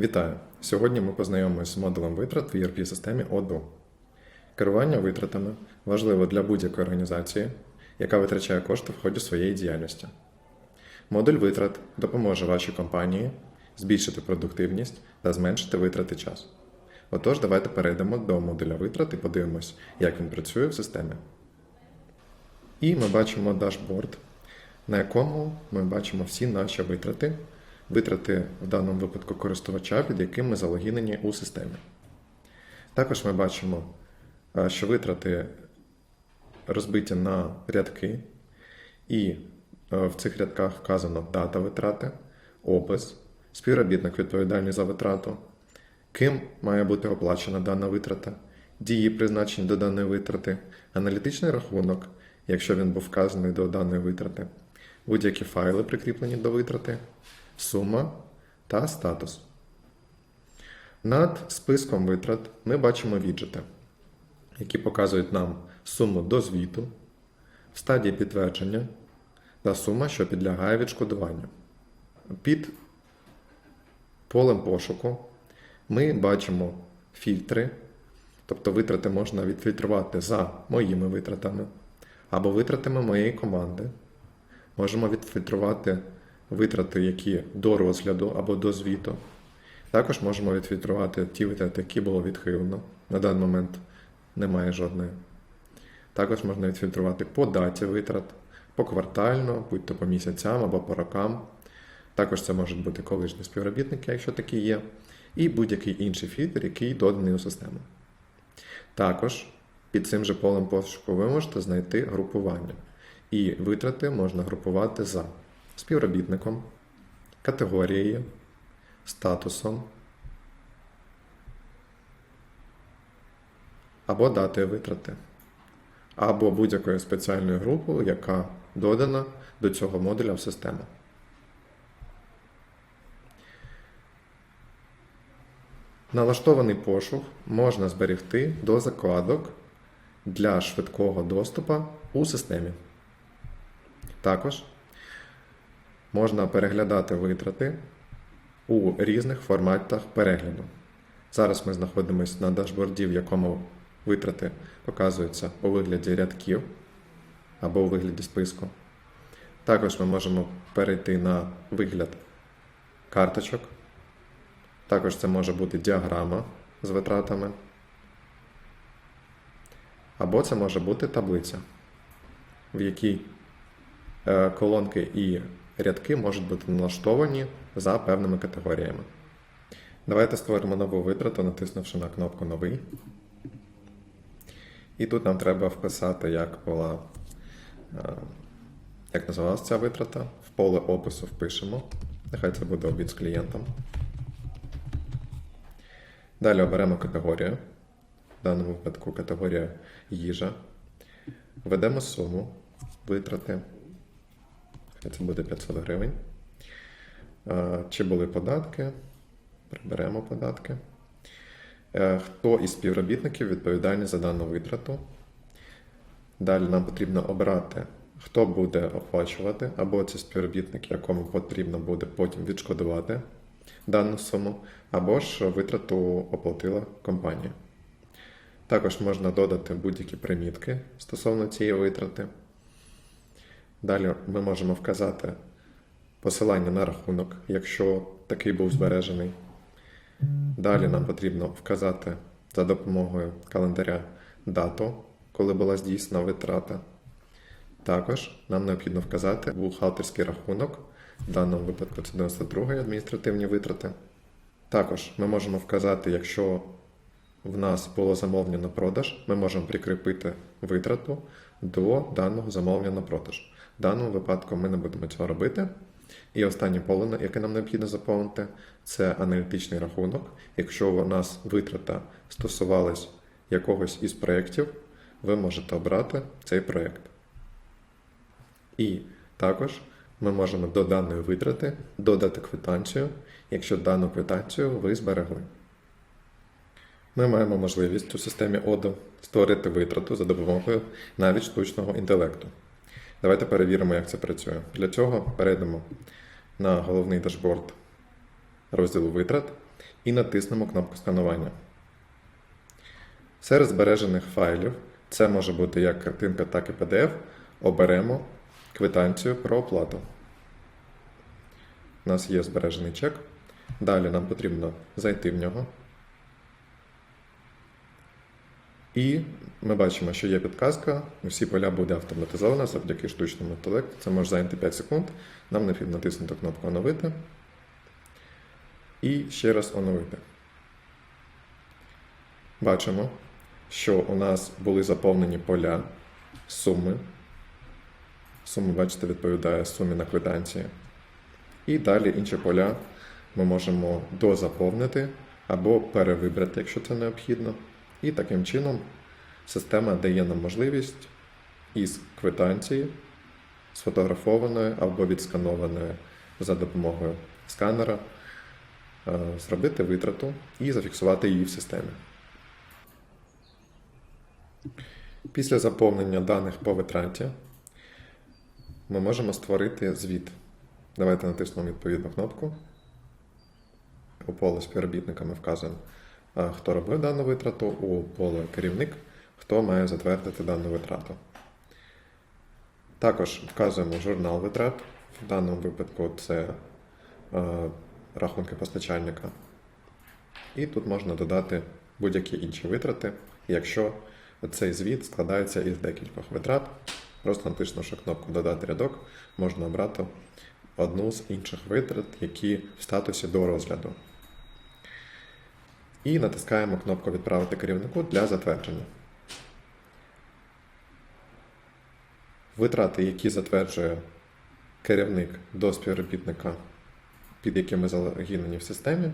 Вітаю! Сьогодні ми познайомимося з модулем витрат в ERP-системі Odoo. Керування витратами важливо для будь-якої організації, яка витрачає кошти в ході своєї діяльності. Модуль витрат допоможе вашій компанії збільшити продуктивність та зменшити витрати часу. Отож, давайте перейдемо до модуля витрат і подивимось, як він працює в системі. І ми бачимо дашборд, на якому ми бачимо всі наші витрати, витрати в даному випадку користувача, під яким ми залогінені у системі. Також ми бачимо, е, що витрати розбиті на рядки, і е, в цих рядках вказано дата витрати, опис, співробітник відповідальний за витрату, ким має бути оплачена дана витрата, дії призначені до даної витрати, аналітичний рахунок, якщо він був вказаний до даної витрати, будь-які файли прикріплені до витрати, сума та статус. Над списком витрат ми бачимо віджити, які показують нам суму до звіту, в стадії підтвердження та сума, що підлягає відшкодуванню. Під полем пошуку ми бачимо фільтри, тобто витрати можна відфільтрувати за моїми витратами або витратами моєї команди. Можемо відфільтрувати витрати, які до розгляду або до звіту. Також можемо відфільтрувати ті витрати, які було відхилено. На даний момент немає жодної. Також можна відфільтрувати по даті витрат, поквартально, будь то по місяцям або по рокам. Також це можуть бути колишні співробітники, якщо такі є, і будь-який інший фільтр, який доданий у систему. Також під цим же полем пошуку ви можете знайти групування. І витрати можна групувати за співробітником, категорією, статусом або датою витрати, або будь-якою спеціальною групою, яка додана до цього модуля в систему. Налаштований пошук можна зберегти до закладок для швидкого доступу у системі. Також можна переглядати витрати у різних форматах перегляду. Зараз ми знаходимося на дашборді, в якому витрати показуються у вигляді рядків або у вигляді списку. Також ми можемо перейти на вигляд карточок. Також це може бути діаграма з витратами. Або це може бути таблиця, в якій е, колонки і рядки можуть бути налаштовані за певними категоріями. Давайте створимо нову витрату, натиснувши на кнопку Новий. І тут нам треба вписати, як була, е, як називалася ця витрата. В поле опису впишемо. Нехай це буде обід з клієнтом. Далі оберемо категорію. В даному випадку категорія їжа. Введемо суму витрати. Це буде 500 гривень. Е, Чи були податки? Приберемо податки. Е, Хто із співробітників відповідальний за дану витрату? Далі нам потрібно обрати, хто буде оплачувати, або це співробітник, якому потрібно буде потім відшкодувати дану суму, або ж витрату оплатила компанія. Також можна додати будь-які примітки стосовно цієї витрати. Далі ми можемо вказати посилання на рахунок, якщо такий був збережений. Далі нам потрібно вказати за допомогою календаря дату, коли була здійснена витрата. Також нам необхідно вказати бухгалтерський рахунок, в даному випадку це 92 адміністративні витрати. Також ми можемо вказати, якщо в нас було замовлення на продаж, ми можемо прикріпити витрату до даного замовлення на продаж. В даному випадку ми не будемо цього робити. І останнє поле, яке нам необхідно заповнити, це аналітичний рахунок. Якщо у нас витрата стосувалась якогось із проєктів, ви можете обрати цей проєкт. І також ми можемо до даної витрати додати квитанцію, якщо дану квитанцію ви зберегли. Ми маємо можливість у системі ODO створити витрату за допомогою навіть штучного інтелекту. Давайте перевіримо, як це працює. Для цього перейдемо на головний дашборд розділу витрат і натиснемо кнопку сканування. Серед збережених файлів, це може бути як картинка, так і PDF, оберемо квитанцію про оплату. У нас є збережений чек. Далі нам потрібно зайти в нього. І ми бачимо, що є підказка, всі поля буде автоматизовано завдяки штучному інтелекту. Це може зайняти 5 секунд. Нам необхідно натиснути кнопку Оновити. І ще раз оновити. Бачимо, що у нас були заповнені поля суми. Сума, бачите, відповідає сумі на квитанції. І далі інші поля ми можемо дозаповнити або перевибрати, якщо це необхідно. І таким чином система дає нам можливість із квитанції, сфотографованої або відсканованої за допомогою сканера, е, зробити витрату і зафіксувати її в системі. Після заповнення даних по витраті ми можемо створити звіт. Давайте натиснемо відповідну кнопку. У поле співробітника ми вказуємо, хто робив дану витрату, у поле керівник, хто має затвердити дану витрату. Також вказуємо журнал витрат. В даному випадку це е, рахунки постачальника. І тут можна додати будь-які інші витрати, якщо цей звіт складається із декількох витрат. Просто натиснувши кнопку Додати рядок, можна обрати одну з інших витрат, які в статусі до розгляду. І натискаємо кнопку Відправити керівнику для затвердження. Витрати, які затверджує керівник до співробітника, під якими залогінені в системі,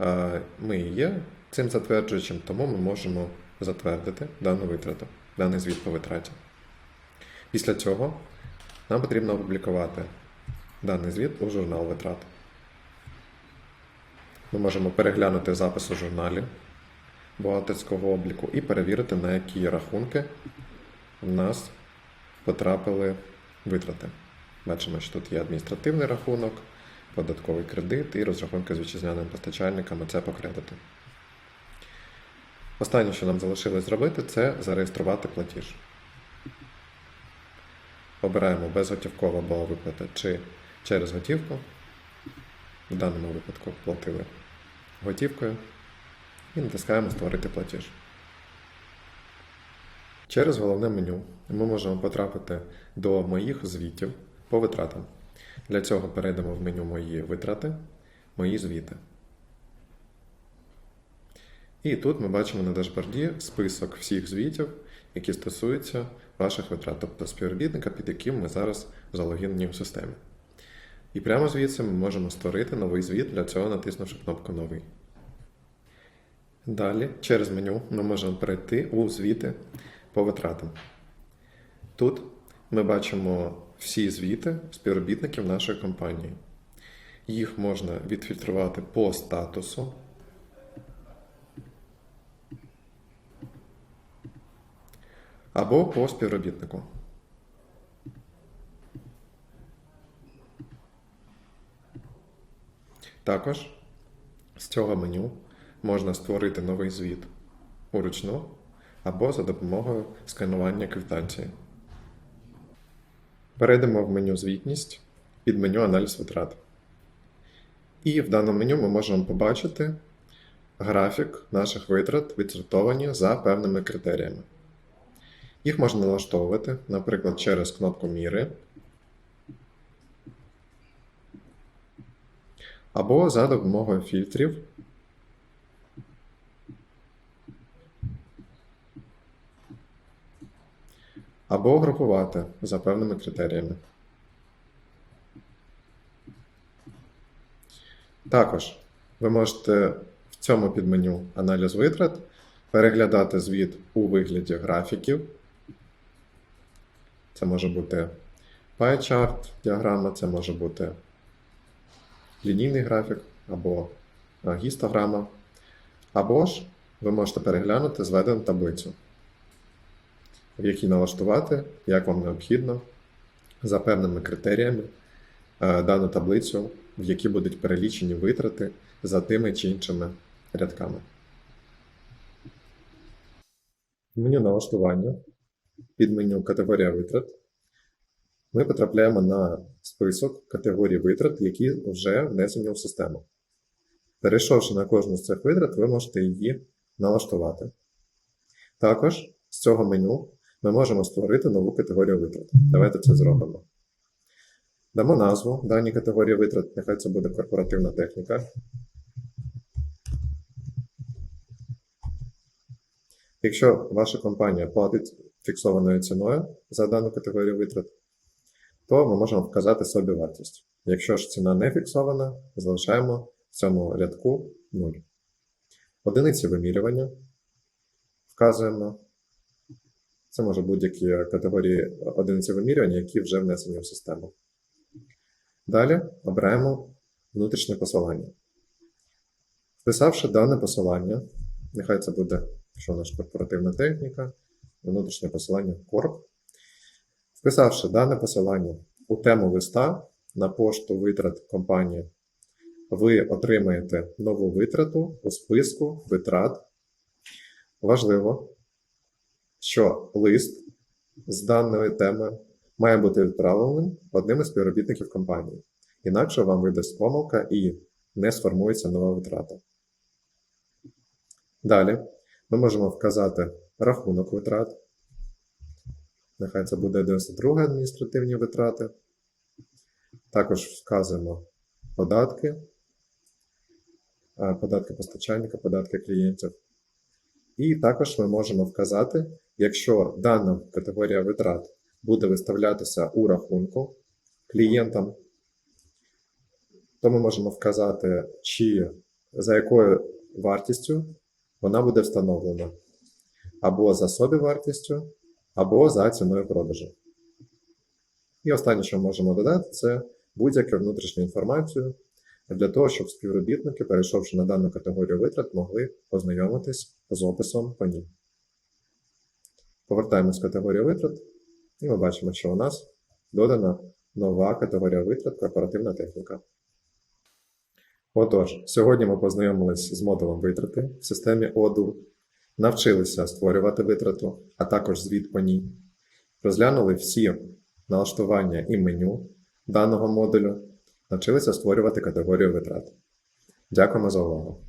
е, ми і є цим затверджуючим, тому ми можемо затвердити дану витрату, даний звіт по витраті. Після цього нам потрібно опублікувати даний звіт у журнал витрат. Ми можемо переглянути запис у журналі бухгалтерського обліку і перевірити, на які рахунки в нас потрапили витрати. Бачимо, що тут є адміністративний рахунок, податковий кредит і розрахунки з вітчизняними постачальниками це по кредиту. Останнє, що нам залишилось зробити, це зареєструвати платіж. Обираємо безготівкова або виплата чи через готівку. В даному випадку платили готівкою і натискаємо Створити платіж. Через головне меню ми можемо потрапити до моїх звітів по витратам. Для цього перейдемо в меню Мої витрати, Мої звіти. І тут ми бачимо на дашборді список всіх звітів, які стосуються ваших витрат, тобто співробітника, під яким ми зараз залогінені в системі. І прямо звідси ми можемо створити новий звіт, для цього натиснувши кнопку Новий. Далі, через меню, ми можемо перейти у звіти по витратам. Тут ми бачимо всі звіти співробітників нашої компанії. Їх можна відфільтрувати по статусу. Або по співробітнику. Також з цього меню можна створити новий звіт уручну або за допомогою сканування квитанції. Перейдемо в меню Звітність під меню Аналіз витрат. І в даному меню ми можемо побачити графік наших витрат, відсортовані за певними критеріями. Їх можна налаштовувати, наприклад, через кнопку Міри або за допомогою фільтрів. Або групувати за певними критеріями. Також ви можете в цьому підменю аналіз витрат переглядати звіт у вигляді графіків. Це може бути pie-chart діаграма, це може бути лінійний графік або е, гістограма. Або ж ви можете переглянути зведену таблицю, в якій налаштувати, як вам необхідно, за певними критеріями е, дану таблицю, в якій будуть перелічені витрати за тими чи іншими рядками. Меню налаштування під меню категорія витрат ми потрапляємо на список категорій витрат, які вже внесені у систему. Перейшовши на кожну з цих витрат, ви можете її налаштувати. Також з цього меню ми можемо створити нову категорію витрат. Давайте це зробимо. Дамо назву даній категорії витрат, нехай це буде корпоративна техніка. Якщо ваша компанія платить фіксованою ціною за дану категорію витрат, то ми можемо вказати собі вартість. Якщо ж ціна не фіксована, залишаємо в цьому рядку 0. Одиниці вимірювання вказуємо. Це може будь-які категорії одиниці вимірювання, які вже внесені в систему. Далі обираємо внутрішнє посилання. Вписавши дане посилання, нехай це буде, у нас корпоративна техніка, внутрішнє посилання Corp. Вписавши дане посилання у тему листа на пошту витрат компанії, ви отримаєте нову витрату у списку витрат. Важливо, що лист з даної теми має бути відправленим одним із співробітників компанії. Інакше вам видасть помилка і не сформується нова витрата. Далі ми можемо вказати рахунок витрат. Нехай це буде 92 адміністративні витрати. Також вказуємо податки, е, податки постачальника, податки клієнтів. І також ми можемо вказати, якщо дана категорія витрат буде виставлятися у рахунку клієнтам, то ми можемо вказати, чи за якою вартістю вона буде встановлена. Або за собівартістю, або за ціною продажу. І останнє, що ми можемо додати, це будь-яку внутрішню інформацію для того, щоб співробітники, перейшовши на дану категорію витрат, могли познайомитись з описом по ній. Повертаємось в категорію витрат, і ми бачимо, що у нас додана нова категорія витрат корпоративна техніка. Отож, сьогодні ми познайомились з модулем витрати в системі ODU, навчилися створювати витрату, а також звіт по ній, розглянули всі налаштування і меню даного модулю, навчилися створювати категорію витрат. Дякуємо за увагу!